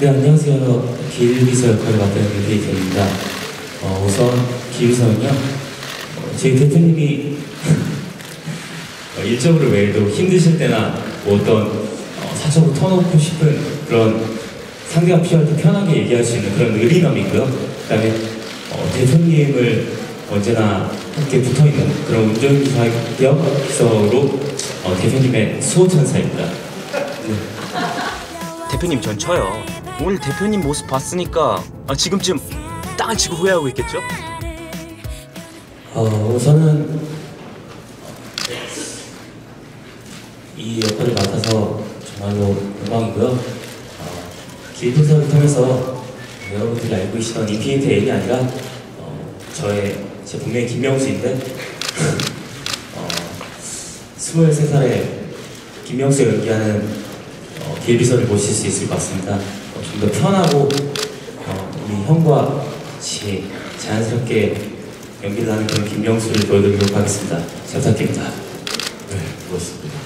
네, 안녕하세요. 길비서 역할을 맡은 유대희입니다. 어, 우선 길비서는요, 어, 저희 대표님이 어, 일적으로 외에도 힘드실 때나 뭐 어떤 어, 사적으로 터놓고 싶은 그런 상대가 필요할 때 편하게 얘기할 수 있는 그런 의리감이고요. 그 다음에 어, 대표님을 언제나 함께 붙어 있는 그런 운전기사 기업기서로 어, 대표님의 수호천사입니다. 대표님 전 쳐요. 오늘 대표님 모습 봤으니까 아, 지금쯤 땅을 치고 후회하고 있겠죠? 어, 우선은 이 역할을 맡아서 정말로 영광이고요. 어, 길분석을 통해서 여러분들이 알고 계시던 인피니트 N이 아니라 어, 저의 제 본명이 김명수인데 어, 23살에 김명수가 연기하는 어, 길비서를 모실 수 있을 것 같습니다. 어, 좀더 편하고 어, 우리 형과 같이 자연스럽게 연기를 하는 그런 김명수를 보여드리도록 하겠습니다. 잘 부탁드립니다. 네, 그렇습니다.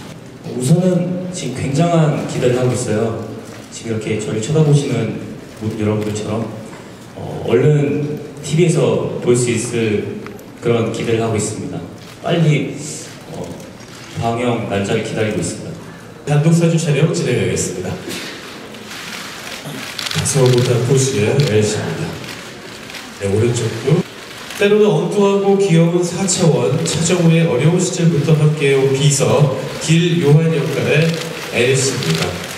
우선은 지금 굉장한 기대를 하고 있어요. 지금 이렇게 저를 쳐다보시는 모든 여러분들처럼 어, 얼른 TV에서 볼 수 있을 그런 기대를 하고 있습니다. 빨리 어, 방영 날짜를 기다리고 있습니다. 단독 사진 촬영 진행하겠습니다. 가서보다 포스의 엘씨입니다. 네, 오른쪽도 때로는 엉뚱하고 귀여운 4차원 차정우의 어려운 시절부터 함께해온 비서 길 요한 역할의 엘씨입니다.